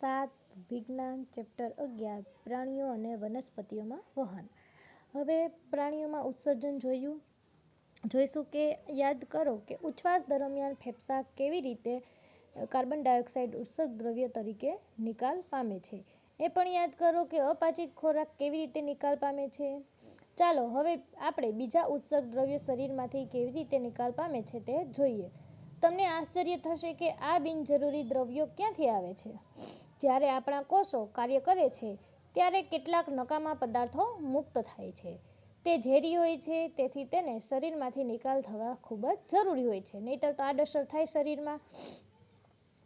સાત વિજ્ઞાન ચેપ્ટર અગિયાર, પ્રાણીઓ અને વનસ્પતિઓમાં વહન. હવે પ્રાણીઓમાં ઉત્સર્જન જોયું. જોઈશું કે યાદ કરો કે ઉચ્છ્વાસ દરમિયાન ફેફસા કેવી રીતે કાર્બન ડાયોક્સાઇડ ઉત્સર્ગ દ્રવ્ય તરીકે નિકાલ પામે છે. એ પણ યાદ કરો કે અપાચિત ખોરાક કેવી રીતે નિકાલ પામે છે. ચાલો હવે આપણે બીજા ઉત્સર્ગ દ્રવ્ય શરીરમાંથી કેવી રીતે નિકાલ પામે છે તે જોઈએ. તમને આશ્ચર્ય થશે કે આ બિનજરૂરી દ્રવ્યો ક્યાંથી આવે છે? જ્યારે આપણા કોષો કાર્ય કરે છે, ત્યારે કેટલાક નકામા પદાર્થો મુક્ત થાય છે. તે ઝેરી હોય છે, તેથી તેને શરીરમાંથી નિકાલ થવા ખૂબ જ જરૂરી હોય છે. નહીંતર તો આડઅસર થાય શરીરમાં.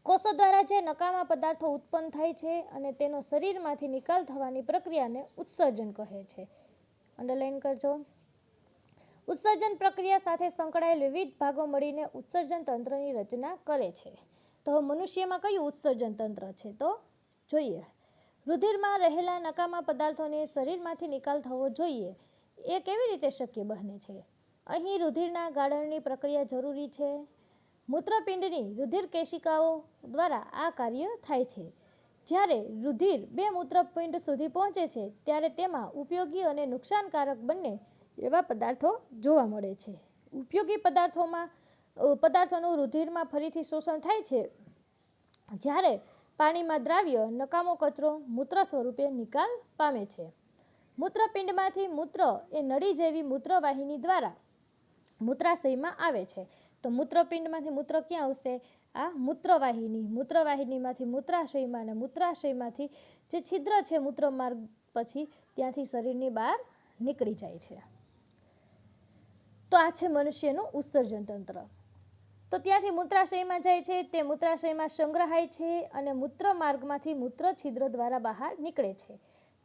કોષો દ્વારા જે નકામા પદાર્થો ઉત્પન્ન થાય છે અને તેનો શરીરમાંથી નિકાલ થવાની પ્રક્રિયાને ઉત્સર્જન કહે છે. અંડરલાઈન કરજો. ઉત્સર્જન પ્રક્રિયા સાથે સંકળાયેલ વિવિધ ભાગો મળીને ઉત્સર્જન તંત્રની રચના કરે છે. તો મનુષ્યમાં કયું ઉત્સર્જન તંત્ર છે તો? જોઈએ. રુધિરમાં રહેલા નકામા પદાર્થોને શરીરમાંથી નિકાલ થવો જોઈએ. એ કેવી રીતે શક્ય બને છે? અહીં રુધિરના ગાળણની પ્રક્રિયા જરૂરી છે. મૂત્રપિંડની રુધિર કેશિકાઓ દ્વારા આ કાર્ય થાય છે. જ્યારે રુધિર બે મૂત્રપિંડ સુધી પહોંચે છે, ત્યારે તેમાં ઉપયોગી અને નુકસાનકારક બંને એવા પદાર્થો જોવા મળે છે. ઉપયોગી પદાર્થોમાં પદાર્થોનું રુધિરમાં ફરીથી શોષણ થાય છે. જ્યારે પાણીમાં દ્રાવ્ય નકામો કચરો મૂત્ર સ્વરૂપે નિકાલ પામે છે. મૂત્રપિંડમાંથી મૂત્ર એ નળી જેવી મૂત્રવાહિની દ્વારા મૂત્રાશયમાં આવે છે. તો મૂત્રપિંડમાંથી મૂત્ર ક્યાં આવશે? આ મૂત્રવાહિની, મૂત્રવાહિનીમાંથી મૂત્રાશયમાં અને મૂત્રાશયમાંથી જે છિદ્ર છે મૂત્રમાર્ગ પછી ત્યાંથી શરીરની બહાર નીકળી જાય છે. તો આ છે મનુષ્યનું ઉત્સર્જન તંત્ર. તો ત્યાંથી મૂત્રાશયમાં જાય છે, તે મૂત્રાશયમાં સંગ્રહાય છે અને મૂત્ર માર્ગમાંથી મૂત્ર છિદ્ર દ્વારા બહાર નીકળે છે.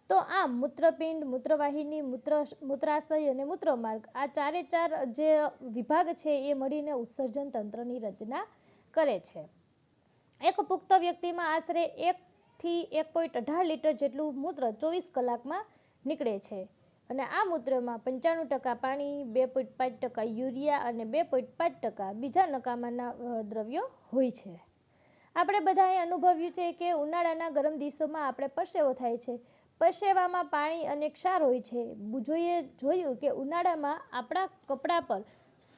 તો આમ મૂત્રપિંડ, મૂત્રવાહિની, મૂત્ર, મૂત્રાશય અને મૂત્રમાર્ગ આ ચારે ચાર જે વિભાગ છે એ મળીને ઉત્સર્જન તંત્રની રચના કરે છે. એક પુખ્ત વ્યક્તિમાં આશરે એકથી એક પોઈન્ટ અઢાર લીટર જેટલું મૂત્ર ચોવીસ કલાકમાં નીકળે છે. અને આ મૂત્રમાં પંચાણું ટકા પાણી, બે પોઈન્ટ પાંચ ટકા યુરિયા અને બે પોઈન્ટ પાંચ ટકા બીજા નકામાના દ્રવ્યો હોય છે. આપણે બધાએ અનુભવ્યું છે કે ઉનાળાના ગરમ દિવસોમાં આપણે પરસેવો થાય છે. પરસેવામાં પાણી અને ક્ષાર હોય છે. જોઈએ, જોયું કે ઉનાળામાં આપણા કપડાં પર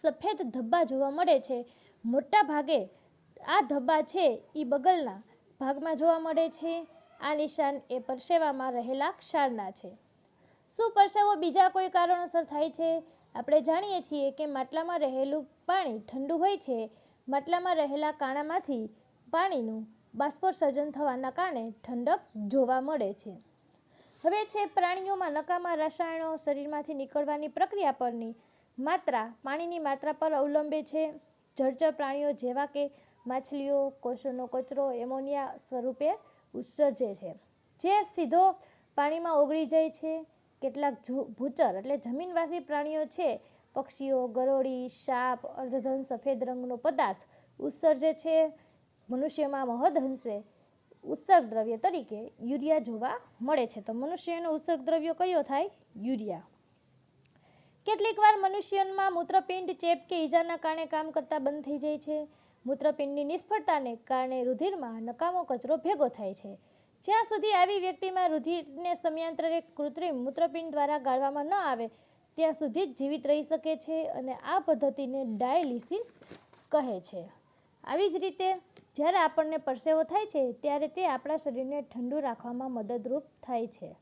સફેદ ધબ્બા જોવા મળે છે. મોટા ભાગે આ ધબ્બા છે એ બગલના ભાગમાં જોવા મળે છે. આ નિશાન એ પરસેવામાં રહેલા ક્ષારના છે. શું પરસેવો બીજા કોઈ કારણોસર થાય છે? આપણે જાણીએ છીએ કે માટલામાં રહેલું પાણી ઠંડુ હોય છે. માટલામાં રહેલા કાણામાંથી પાણીનું બાષ્પોત્સર્જન થવાના કારણે ઠંડક જોવા મળે છે. હવે છે પ્રાણીઓમાં નકામા રસાયણો શરીરમાંથી નીકળવાની પ્રક્રિયા પરની માત્રા, પાણીની માત્રા પર અવલંબે છે. જળચર પ્રાણીઓ જેવા કે માછલીઓ, કોષોનો કચરો, એમોનિયા સ્વરૂપે ઉત્સર્જે છે. જે સીધો પાણીમાં ઓગળી જાય છે. કેટલાક ભૂચર એટલે જમીનવાસી પ્રાણીઓ છે. પક્ષીઓ, ગરોળી, સાપ, અર્ધધન સફેદ રંગનો પદાર્થ ઉત્સર્જે છે. મનુષ્યમાં મહદઅંશે ઉત્સર્ગ દ્રવ્ય તરીકે યુરિયા જોવા મળે છે. તો મનુષ્યનો ઉત્સર્ગ દ્રવ્ય કયો થાય? યુરિયા. કેટલીક વાર મનુષ્યમાં મૂત્રપિંડ ચેપ કે ઈજાના કારણે કામ કરતા બંધ થઈ જાય છે. મૂત્રપિંડની નિષ્ફળતાને કારણે રુધિરમાં નકામો કચરો ભેગો થાય છે. જ્યાં સુધી આવી વ્યક્તિમાં રુધિરને સમયાંતરે કૃત્રિમ મૂત્રપિંડ દ્વારા ગાળવામાં ન આવે, ત્યાં સુધી જ જીવિત રહી શકે છે અને આ પદ્ધતિને ડાયાલિસિસ કહે છે. આવી જ રીતે, જ્યારે આપણને પરસેવો થાય છે, ત્યારે તે આપણા શરીરને ઠંડુ રાખવામાં મદદરૂપ થાય છે.